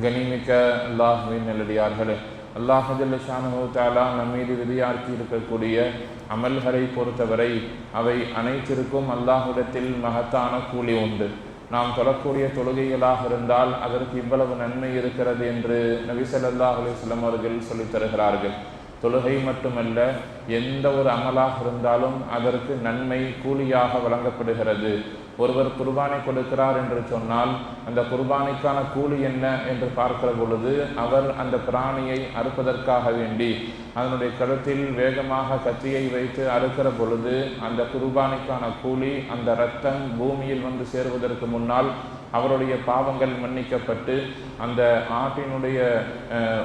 கனிமிக்க அல்லாஹுவின் நல்லடியார்களே அல்லாஹல்லஷானு தாலா நம்மீது விதியாக்கி இருக்கக்கூடிய அமல்களை பொறுத்தவரை அவை அனைத்திற்கும் அல்லாஹுடத்தில் மகத்தான கூலி உண்டு. நாம் தொழக்கூடிய தொழுகைகளாக இருந்தால் அதற்கு இவ்வளவு நன்மை இருக்கிறது என்று நபிசல்லாஹ் அலிஸ்லம் அவர்கள் சொல்லித் தருகிறார்கள். தொழுகை மட்டுமல்ல எந்த ஒரு அமலாக இருந்தாலும் அதற்கு நன்மை கூலியாக வழங்கப்படுகிறது. ஒருவர் குர்பானை கொடுக்கிறார் என்று சொன்னால் அந்த குர்பானைக்கான கூலி என்ன என்று பார்க்கிற பொழுது அவர் அந்த பிராணியை அறுப்பதற்காக வேண்டி அதனுடைய கழுத்தில் வேகமாக கத்தியை வைத்து அறுக்கிற பொழுது அந்த குர்பானைக்கான கூலி அந்த இரத்தம் பூமியில் வந்து சேருவதற்கு முன்னால் அவருடைய பாவங்கள் மன்னிக்கப்பட்டு அந்த ஆட்டினுடைய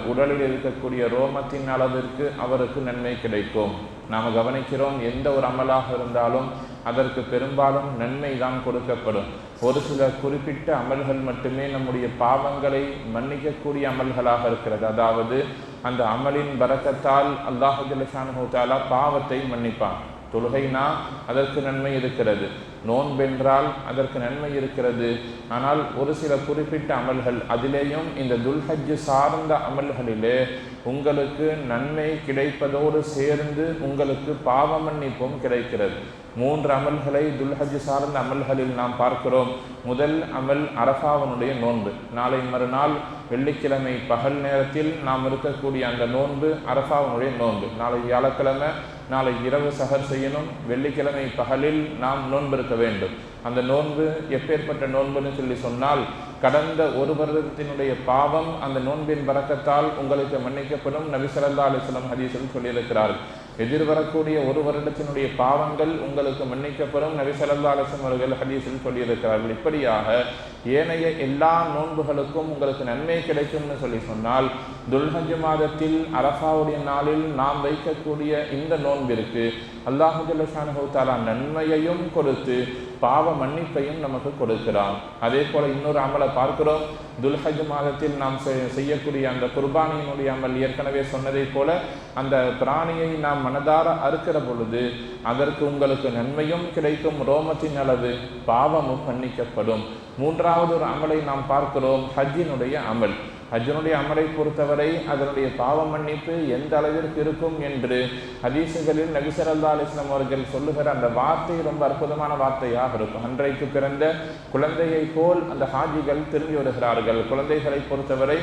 உடலில் இருக்கக்கூடிய ரோமத்தின் அளவிற்கு அவருக்கு நன்மை கிடைக்கும். நாம் கவனிக்கிறோம் எந்த ஒரு அமலாக இருந்தாலும் அதற்கு பெரும்பாலும் நன்மை தான் கொடுக்கப்படும். ஒரு சில குறிப்பிட்ட அமல்கள் மட்டுமே நம்முடைய பாவங்களை மன்னிக்கக்கூடிய அமல்களாக இருக்கிறது. அதாவது அந்த அமலின் பரக்கத்தால் அல்லாஹு ஜல்லஷானு தாலா பாவத்தை மன்னிப்பான். தொழுகைனா அதற்கு நன்மை இருக்கிறது. நோன்பென்றால் அதற்கு நன்மை இருக்கிறது. ஆனால் ஒரு சில குறிப்பிட்ட அமல்கள் அதிலேயும் இந்த துல்ஹஜ் சார்ந்த அமல்களிலே உங்களுக்கு நன்மை கிடைப்பதோடு சேர்ந்து உங்களுக்கு பாவ மன்னிப்பும் கிடைக்கிறது. மூன்று அமல்களை துல்ஹஜ் சார்ந்த அமல்களில் நாம் பார்க்கிறோம். முதல் அமல் அரஃபாவனுடைய நோன்பு. நாளை மறுநாள் வெள்ளிக்கிழமை பகல் நேரத்தில் நாம் இருக்கக்கூடிய அந்த நோன்பு அரஃபாவனுடைய நோன்பு. நாளை வியாழக்கிழமை நாளை இரவு சகர் செய்யணும் வெள்ளிக்கிழமை பகலில் நாம் நோன்பு இருக்க வேண்டும். அந்த நோன்பு எப்பேற்பட்ட நோன்புன்னு சொல்லி சொன்னால் கடந்த ஒரு வருடத்தினுடைய பாவம் அந்த நோன்பின் வரக்கத்தால் உங்களுக்கு மன்னிக்கப்படும். நபி ஸல்லல்லாஹு அலைஹி சொல்லியிருக்கிறார் ஹதீஸில் சொல்லியிருக்கிறார்கள் எதிர்வரக்கூடிய ஒரு வருடத்தினுடைய பாவங்கள் உங்களுக்கு மன்னிக்கப்படும். நபி ஸல்லல்லாஹு அவர்கள் ஹதீஸில் சொல்லியிருக்கிறார்கள். இப்படியாக ஏனைய எல்லா நோன்புகளுக்கும் உங்களுக்கு நன்மை கிடைக்கும்னு சொல்லி சொன்னால் துல்ஹஜ் மாதத்தில் அரசாவுடைய நாளில் நாம் வைக்கக்கூடிய இந்த நோன்பிற்கு அல்லாஹு ஜல்லஷானு தாலா நன்மையையும் கொடுத்து பாவ மன்னிப்பையும் நமக்கு கொடுக்கிறான். அதே போல இன்னொரு அமலை பார்க்கிறோம். துல்ஹஜ் மாதத்தில் நாம் செய்- செய்யக்கூடிய அந்த குர்பானியினுடைய அமல் ஏற்கனவே சொன்னதைப் போல அந்த பிராணியை நாம் மனதார அறுக்கிற பொழுது அதற்கு உங்களுக்கு நன்மையும் கிடைக்கும் ரோமத்தின் அளவு பாவமும் மன்னிக்கப்படும். மூன்றாவது ஒரு அமலை நாம் பார்க்கிறோம் ஹஜ்ஜினுடைய அமல். ஹஜ்ஜினுடைய அமரை பொறுத்தவரை அதனுடைய பாவ மன்னிப்பு எந்த அளவிற்கு இருக்கும் என்று ஹதீசுகளில் நபிசர் அல்லா அலிஸ்லாம் அவர்கள் சொல்லுகிற அந்த வார்த்தை ரொம்ப அற்புதமான வார்த்தையாக இருக்கும். அன்றைக்கு பிறந்த குழந்தையை போல் அந்த ஹாஜிகள் திரும்பி வருகிறார்கள். குழந்தைகளை பொறுத்தவரை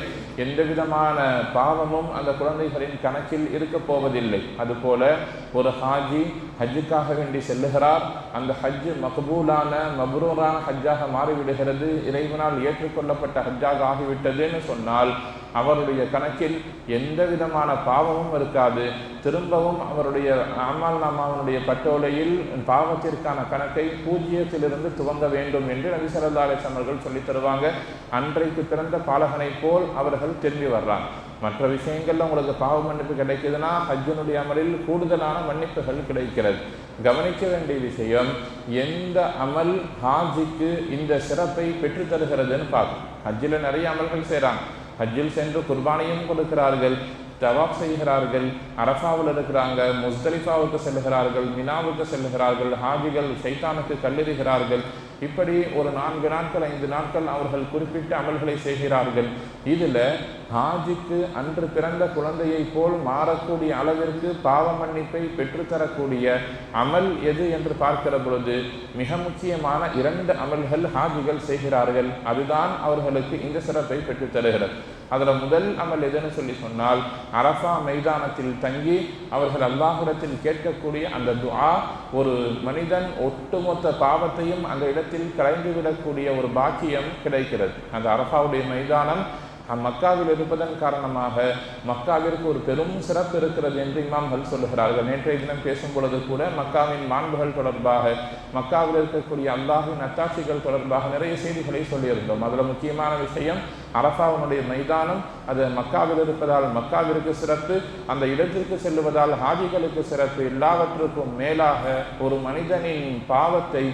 எந்த விதமான பாவமும் அந்த குழந்தைகளின் கணக்கில் இருக்க போவதில்லை. அதுபோல ஒரு ஹாஜி ஹஜ்ஜுக்காக வேண்டி செல்லுகிறார். அந்த ஹஜ் மக்பூலான மப்ரூரான ஹஜ்ஜாக மாறிவிடுகிறது. இறைவனால் ஏற்றுக்கொள்ளப்பட்ட ஹஜ்ஜாக ஆகிவிட்டதுன்னு சொன்னால் அவருடைய கணக்கில் எந்த விதமான பாவமும் இருக்காது. திரும்பவும் அவருடைய அமல் நாமாவனுடைய பட்டோலையில் பாவத்திற்கான கணக்கை பூஜ்ஜியத்திலிருந்து துவங்க வேண்டும் என்று நபி ஸல்லல்லாஹு அவர்கள் சொல்லித் தருவாங்க. அன்றைக்கு பிறந்த பாலகனை போல் அவர்கள் திரும்பி வர்றாங்க. மற்ற விஷயங்கள்ல உங்களுக்கு பாவ மன்னிப்பு கிடைக்குதுன்னா ஹஜ்ஜனுடைய அமலில் கூடுதலான மன்னிப்புகள் கிடைக்கிறது. கவனிக்க வேண்டிய விஷயம் எந்த அமல் ஹாஜிக்கு இந்த சிறப்பை பெற்றுத் தருகிறதுன்னு பார்க்கும் ஹஜ்ஜில் நிறைய அமல்கள் செய்கிறாங்க ஹஜ்ஜில் சென்று குர்பானையும் கொடுக்கிறார்கள் தவாப் செய்கிறார்கள் அரஃபாவில் இருக்கிறாங்க முஸ்தலிஃபாவுக்கு செல்கிறார்கள் மினாவுக்கு செல்கிறார்கள் ஹாஜிகள் சைத்தானுக்கு கல்லெறிகிறார்கள். இப்படி ஒரு நான்கு நாட்கள் ஐந்து நாட்கள் அவர்கள் குறிப்பிட்ட அமல்களை செய்கிறார்கள். இதில் ஹாஜிக்கு அன்று பிறந்த குழந்தையைப் போல் மாறக்கூடிய அளவிற்கு பாவ மன்னிப்பை பெற்றுத்தரக்கூடிய அமல் எது என்று பார்க்கிற பொழுது மிக முக்கியமான இரண்டு அமல்கள் ஹாஜிகள் செய்கிறார்கள். அதுதான் அவர்களுக்கு இந்த சிறப்பை பெற்றுத்தருகிறது. அதில் முதல் அமல் எதுன்னு சொல்லி சொன்னால் அரஃபா மைதானத்தில் தங்கி அவர்கள் அல்லாஹ்விடத்தில் கேட்கக்கூடிய அந்த துஆ ஒரு மனிதன் ஒட்டுமொத்த பாவத்தையும் அந்த இடத்தில் கலைந்துவிடக்கூடிய ஒரு பாக்கியம் கிடைக்கிறது. அந்த அரஃபாவுடைய மைதானம் மக்காவில் இருப்பதன் காரணமாக மக்காவிற்கு ஒரு பெரும் சிறப்பு இருக்கிறது என்று இமாம்கள் சொல்லுகிறார்கள். நேற்றைய தினம் பேசும் பொழுது கூட மக்காவின் மாண்புகள் தொடர்பாக மக்காவில் இருக்கக்கூடிய அல்லாஹின் அத்தாட்சிகள் தொடர்பாக நிறைய செய்திகளை சொல்லியிருந்தோம். அதில் முக்கியமான விஷயம் அரசாவனுடைய மைதானம். அது மக்காவில் இருப்பதால் மக்காவிற்கு சிறப்பு அந்த இடத்திற்கு செல்லுவதால் ஹாஜிகளுக்கு சிறப்பு எல்லாவற்றுக்கும் மேலாக ஒரு மனிதனின் பாவத்தை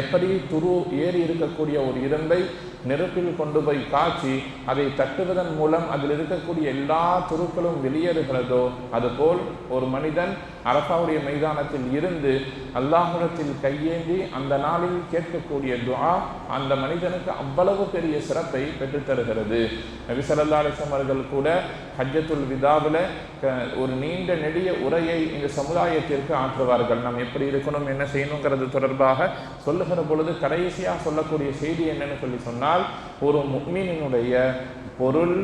எப்படி துரு ஏறி இருக்கக்கூடிய ஒரு இரும்பை நெருப்பில் கொண்டு போய் காய்ச்சி அதை தட்டுவதன் மூலம் அதில் இருக்கக்கூடிய எல்லா துருக்களும் வெளியேறுகிறதோ அதுபோல் ஒரு மனிதன் அரசாவுடைய மைதானத்தில் இருந்து அல்லாஹுடத்தில் கையேந்தி அந்த நாளில் கேட்கக்கூடிய துவா அந்த மனிதனுக்கு அவ்வளவு பெரிய சிறப்பை பெற்றுத்தருகிறது நபி அவர்கள் கூட ஹஜ்ஜத்துல் விதாவில் ஒரு நீண்ட நெடிய உரையை இந்த சமுதாயத்திற்கு ஆற்றுவார்கள். நாம் எப்படி இருக்கணும் என்ன செய்யணுங்கிறது தொடர்பாக சொல்லுகிற பொழுது கடைசியாக சொல்லக்கூடிய செய்தி என்னன்னு சொல்லி சொன்னால் ஒரு முக்மீனினுடைய பொருள்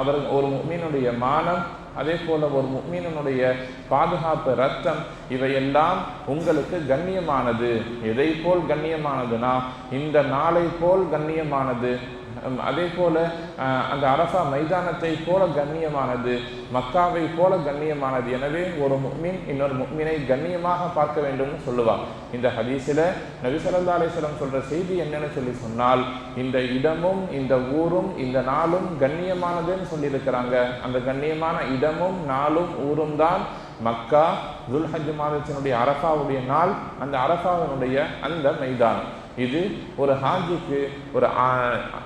அவர் ஒரு முக்மீனுடைய மானம் அதே போல ஒரு முக்மீனனுடைய பாதுகாப்பு ரத்தம் இவையெல்லாம் உங்களுக்கு கண்ணியமானது. எதை போல் கண்ணியமானதுனா இந்த நாளை போல் கண்ணியமானது. அதே போல அந்த அரசா மைதானத்தை போல கண்ணியமானது மக்காவை போல கண்ணியமானது. எனவே ஒரு முக்மின் இன்னொரு முக்மினை கண்ணியமாக பார்க்க வேண்டும்னு சொல்லுவார். இந்த ஹதீஸில் நபி ஸல்லல்லாஹு சொல்கிற சொல்ற செய்தி என்னன்னு சொல்லி சொன்னால் இந்த இடமும் இந்த ஊரும் இந்த நாளும் கண்ணியமானதுன்னு சொல்லியிருக்கிறாங்க. அந்த கண்ணியமான இடமும் நாளும் ஊரும் தான் மக்கா துல்ஹஜ் மாதத்தினுடைய அரசாவுடைய நாள் அந்த அரசாவினுடைய அந்த மைதானம். இது ஒரு ஹாஜிக்கு ஒரு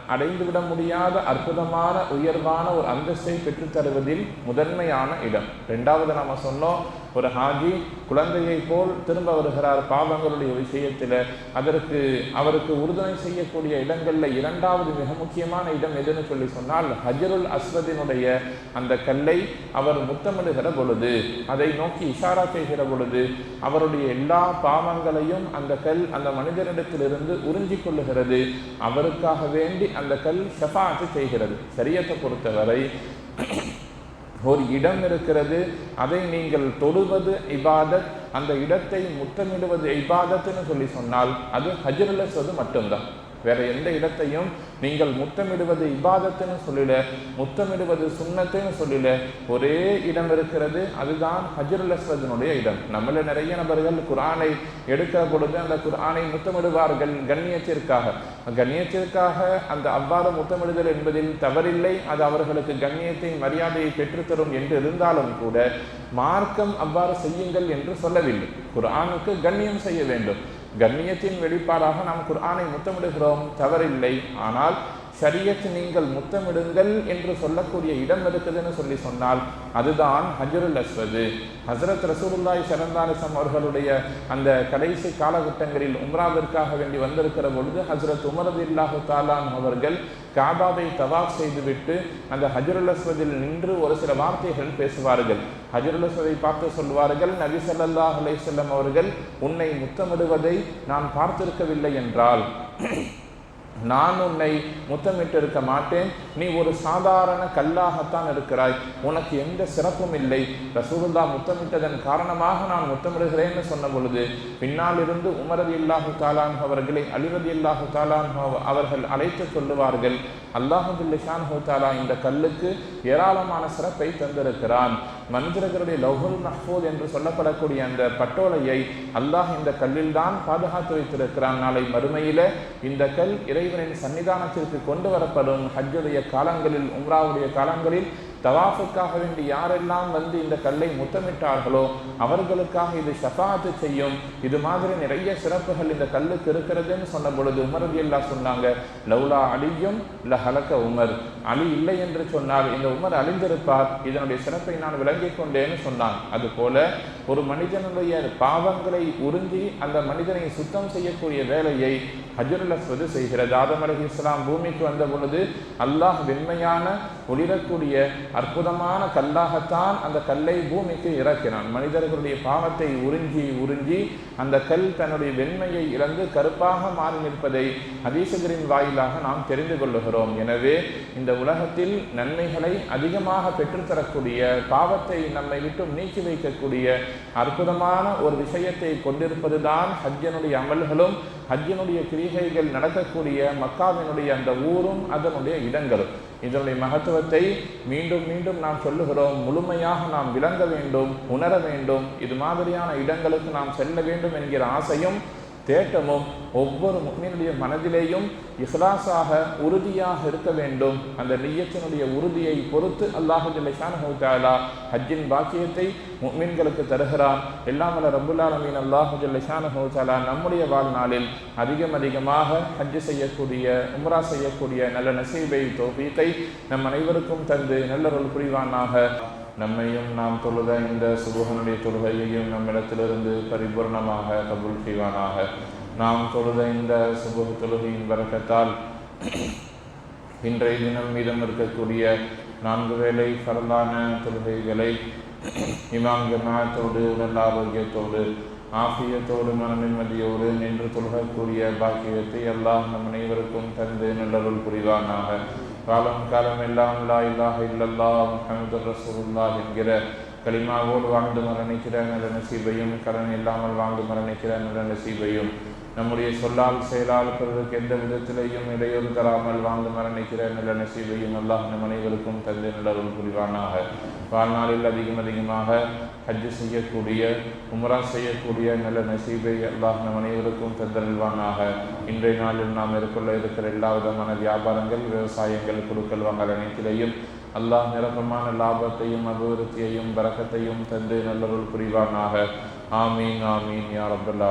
அடைந்துவிட முடியாத அற்புதமான உயர்வான ஒரு அந்தஸ்தை பெற்றுத் தருவதில் முதன்மையான இடம். ரெண்டாவது நாம சொன்னோம் ஒரு ஹாஜி குழந்தையை போல் திரும்ப வருகிறார் பாவங்களுடைய விஷயத்தில். அதற்கு அவருக்கு உறுதுணை செய்யக்கூடிய இடங்களில் இரண்டாவது மிக முக்கியமான இடம் எதுன்னு சொல்லி சொன்னால் ஹஜருல் அஸ்வதினுடைய அந்த கல்லை அவர் முத்தமிடுகிற பொழுது அதை நோக்கி இஷாரா செய்கிற பொழுது அவருடைய எல்லா பாவங்களையும் அந்த கல் அந்த மனிதனிடத்திலிருந்து உறிஞ்சிக் கொள்ளுகிறது. அவருக்காக வேண்டி அந்த கல் ஷஃபாத்து செய்கிறது. சரியத்தை பொறுத்தவரை ஒரு இடம் இருக்கிறது அதை நீங்கள் தொடுவது இபாதத் அந்த இடத்தை முத்தமிடுவது இபாதத்துன்னு சொல்லி சொன்னால் அது ஹஜ்ருல் அது மட்டும்தான். வேற எந்த இடத்தையும் நீங்கள் முத்தமிடுவது இபாதத்துன்னு சொல்லிட முத்தமிடுவது சுண்ணத்துன்னு சொல்லிட ஒரே இடம் இருக்கிறது அதுதான் ஹஜ்ருல் இடம். நம்மள நிறைய நபர்கள் குரானை எடுக்கிற பொழுது அந்த குரானை முத்தமிடுவார்கள் கண்ணியத்திற்காக. கண்ணியத்திற்காக அந்த அவ்வாறு முத்தமிடுதல் என்பதில் தவறில்லை. அது அவர்களுக்கு கண்ணியத்தை மரியாதையை பெற்றுத்தரும் என்று இருந்தாலும் கூட மார்க்கம் அவ்வாறு செய்யுங்கள் என்று சொல்லவில்லை. குரானுக்கு கண்ணியம் செய்ய வேண்டும். கண்ணியத்தின் வெளிப்பாடாக நாம் குர்ஆனை முத்தமிடுகிறோம். தவறில்லை. ஆனால் ஷரியத் நீங்கள் முத்தமிடுங்கள் என்று சொல்லக்கூடிய இடம் இருக்குதுன்னு சொல்லி சொன்னால் அதுதான் ஹஜருல் அஸ்வது. ஹசரத் ரசூலுல்லாய் சரந்தாலிசம் அவர்களுடைய அந்த கடைசி காலகட்டங்களில் உம்ராவிற்காக வேண்டி வந்திருக்கிற பொழுது ஹசரத் உமரது இல்லாஹு தாலான் அவர்கள் காபாவை தவாப் செய்துவிட்டு அந்த ஹஜருல் அஸ்வதில் நின்று ஒரு சில வார்த்தைகள் பேசுவார்கள். ஹஜருல் அஸ்வதை பார்த்து சொல்வார்கள் நபி ஸல்லல்லாஹு அலைஹி அவர்கள் உன்னை முத்தமிடுவதை நான் பார்த்திருக்கவில்லை என்றால் நான் உன்னை முத்தமிட்டிருக்க மாட்டேன். நீ ஒரு சாதாரண கல்லாகத்தான் இருக்கிறாய். உனக்கு எந்த சிறப்பும் இல்லை. ரசூலுல்லா முத்தமிட்டதன் காரணமாக நான் முத்தமிடுகிறேன்னு சொன்ன பொழுது பின்னால் இருந்து உமரதி இல்லாஹு தாலான் அவர்களை அலிரதி இல்லாஹு தாலான் அவர்கள் அழைத்து சொல்லுவார்கள் அல்லாஹுல்லான் ஹோத்தாலா இந்த கல்லுக்கு ஏராளமான சிறப்பை தந்திருக்கிறான். மனிதர்களுடைய லௌஹுல் மஹ்பூத் என்று சொல்லப்படக்கூடிய அந்த பட்டோலையை அல்லாஹ் இந்த கல்லில் தான் பாதுகாத்து வைத்திருக்கிறான். நாளை மறுமையில் இந்த கல் இறைவனின் சன்னிதானத்திற்கு கொண்டு வரப்படும் ஹஜ்ஜுடைய காலங்களில் உம்ராவுடைய காலங்களில் தவாஃபுக்காக வேண்டி யாரெல்லாம் வந்து இந்த கல்லை முத்தமிட்டார்களோ அவர்களுக்காக இது ஷஃபாத்து செய்யும். இது மாதிரி நிறைய சிறப்புகள் இந்த கல்லுக்கு இருக்கிறதுன்னு சொன்ன பொழுது உமரதி அல்லா சொன்னாங்க லவ்லா அலியும் ல ஹலக்க உமர். அலி இல்லை என்று சொன்னால் இந்த உமர் அழிந்திருப்பார். இதனுடைய சிறப்பை நான் விளங்கிக் கொண்டேன்னு சொன்னான். அதுபோல ஒரு மனிதனுடைய பாவங்களை உறிஞ்சி அந்த மனிதனை சுத்தம் செய்யக்கூடிய வேலையை ஹஜருல் அஸ்வது செய்கிறது. ஆதம் அலி இஸ்லாம் பூமிக்கு வந்த பொழுது அல்லாஹ் வெண்மையான ஒளிரக்கூடிய அற்புதமான கல்லாகத்தான் அந்த கல்லை பூமிக்கு இறக்கினான். மனிதர்களுடைய பாவத்தை உறிஞ்சி உறிஞ்சி அந்த கல் தன்னுடைய வெண்மையை இழந்து கருப்பாக மாறி நிற்பதை அதீசகரின் வாயிலாக நாம் தெரிந்து கொள்ளுகிறோம். எனவே இந்த உலகத்தில் நன்மைகளை அதிகமாக பெற்றுத்தரக்கூடிய பாவத்தை நம்மை விட்டு நீக்கி வைக்கக்கூடிய அற்புதமான ஒரு விஷயத்தை கொண்டிருப்பதுதான் ஹஜ்ஜனுடைய அமல்களும் ஹஜ்ஜினுடைய கிரிகைகள் நடக்கக்கூடிய மக்காவினுடைய அந்த ஊரும் அதனுடைய இடங்களும். இதனுடைய மகத்துவத்தை மீண்டும் மீண்டும் நாம் சொல்லுகிறோம். முழுமையாக நாம் விளங்க வேண்டும் உணர வேண்டும். இது மாதிரியான இடங்களுக்கு நாம் செல்ல வேண்டும் என்கிற ஆசையும் தேட்டமும் ஒவ்வொரு முக்மீனுடைய மனதிலேயும் இஹ்லாஸாக உறுதியாக இருக்க வேண்டும். அந்த நெய்யத்தினுடைய உறுதியை பொறுத்து அல்லாஹு ஜல்லிஷான் ஹஜ்ஜின் பாக்கியத்தை முக்மீன்களுக்கு தருகிறான். எல்லாம் வல்ல ரபுல்லாலமீன் அல்லாஹு ஜல்லிஷான் நம்முடைய வாழ்நாளில் அதிகம் அதிகமாக ஹஜ்ஜு செய்யக்கூடிய உம்ரா செய்யக்கூடிய நல்ல நசீபை தோபீத்தை நம் அனைவருக்கும் தந்து நல்லொருள் புரிவானாக. நம்மையும் நாம் தொழுத இந்த சுபகனுடைய தொழுகையையும் நம்மிடத்திலிருந்து பரிபூர்ணமாக கபூல் செய்வானாக. நாம் தொழுத இந்த சுபக தொழுகையின் வரக்கத்தால் இன்றைய தினம் மீதம் இருக்கக்கூடிய நான்கு வேளை பரலான தொழுகைகளை இமாம் ஜமாத்தோடு உடல் ஆரோக்கியத்தோடு ஆஃபியத்தோடு மனநிம்மதியோடு நின்று தொழுகக்கூடிய பாக்கியத்தை எல்லாம் நம் அனைவருக்கும் தந்து நல்லருள் புரிவானாக. காலம் காலம் எல்லாம் லா இல்லாஹ இல்லல்லா முஹம்மது ரசூலுல்லா என்கிற களிமாவோடு வாழ்ந்து மரணிக்கிற நல்ல நசீபையும் கடன் இல்லாமல் வாழ்ந்து மரணிக்கிற நல்ல நசீபையும் நம்முடைய சொல்லால் செயலால் பிறருக்கு எந்த விதத்திலேயும் இடையூறு தராமல் வாழ்ந்து மரணிக்கிற நல்ல நசீபையும் அல்லாஹ் நம் அனைவருக்கும் தந்து நல்லவர்கள் புரிவானாக. வாழ்நாளில் அதிகம் அதிகமாக ஹஜ்ஜு செய்யக்கூடிய உமரா செய்யக்கூடிய நல்ல நசீபை அல்லாஹ் நம் அனைவருக்கும் தந்தருள்வானாக. இன்றைய நாளில் நாம் மேற்கொள்ள இருக்கிற எல்லா விதமான வியாபாரங்கள் விவசாயங்கள் குழுக்கள் வாங்கல் அனைத்திலையும் அல்லாஹ் நிரப்பமான லாபத்தையும் அபிவிருத்தியையும் பறக்கத்தையும் தந்து நல்லவர்கள் புரிவானாக. ஆமீன் ஆமீன் யா ரப்பல்